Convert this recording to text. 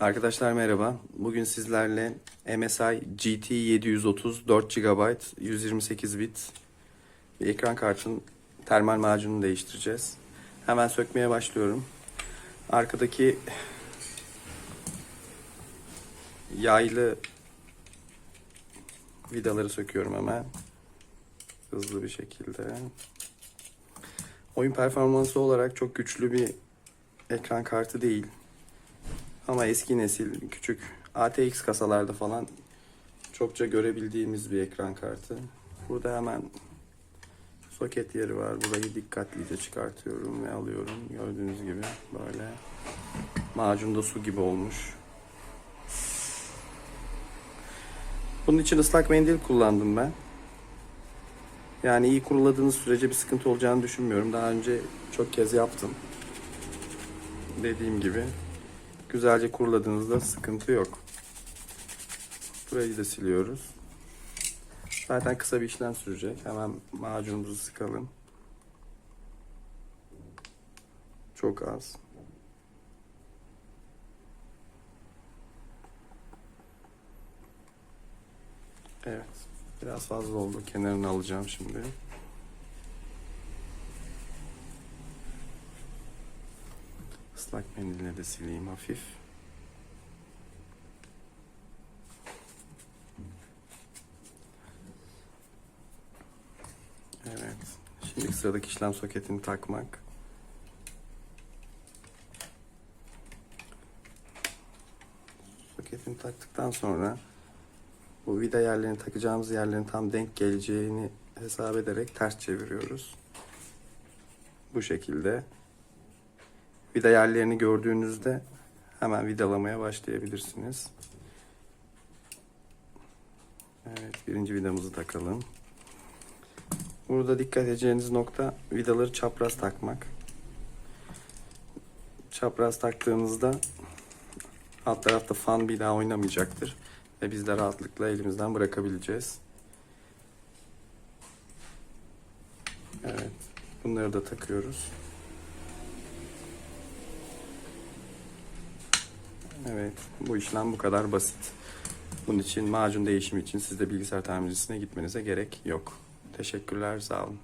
Arkadaşlar merhaba. Bugün sizlerle MSI GT 730 4 GB 128 bit bir ekran kartının termal macununu değiştireceğiz. Hemen sökmeye başlıyorum. Arkadaki yaylı vidaları söküyorum hemen. Hızlı bir şekilde. Oyun performansı olarak çok güçlü bir ekran kartı değil. Ama eski nesil küçük ATX kasalarda falan çokça görebildiğimiz bir ekran kartı. Burada hemen soket yeri var. Burayı dikkatlice çıkartıyorum ve alıyorum. Gördüğünüz gibi böyle macunda su gibi olmuş. Bunun için ıslak mendil kullandım ben. Yani iyi kuruladığınız sürece bir sıkıntı olacağını düşünmüyorum. Daha önce çok kez yaptım. Dediğim gibi güzelce kuruladığınızda sıkıntı yok. Burayı da siliyoruz. Zaten kısa bir işlem sürecek. Hemen macunumuzu sıkalım. Çok az. Evet. Biraz fazla oldu. Kenarını alacağım şimdi. Islak mendille de sileyim hafif. Evet. Şimdi sıradaki işlem soketini takmak. Soketini taktıktan sonra bu vida yerlerini takacağımız yerlerin tam denk geleceğini hesap ederek ters çeviriyoruz. Bu şekilde. Vida yerlerini gördüğünüzde hemen vidalamaya başlayabilirsiniz. Evet, birinci vidamızı takalım. Burada dikkat edeceğiniz nokta vidaları çapraz takmak. Çapraz taktığınızda alt tarafta fan bir daha oynamayacaktır ve biz de rahatlıkla elimizden bırakabileceğiz. Evet, bunları da takıyoruz. Evet, bu işlem bu kadar basit. Bunun için macun değişimi için sizde bilgisayar tamircisine gitmenize gerek yok. Teşekkürler, sağ olun.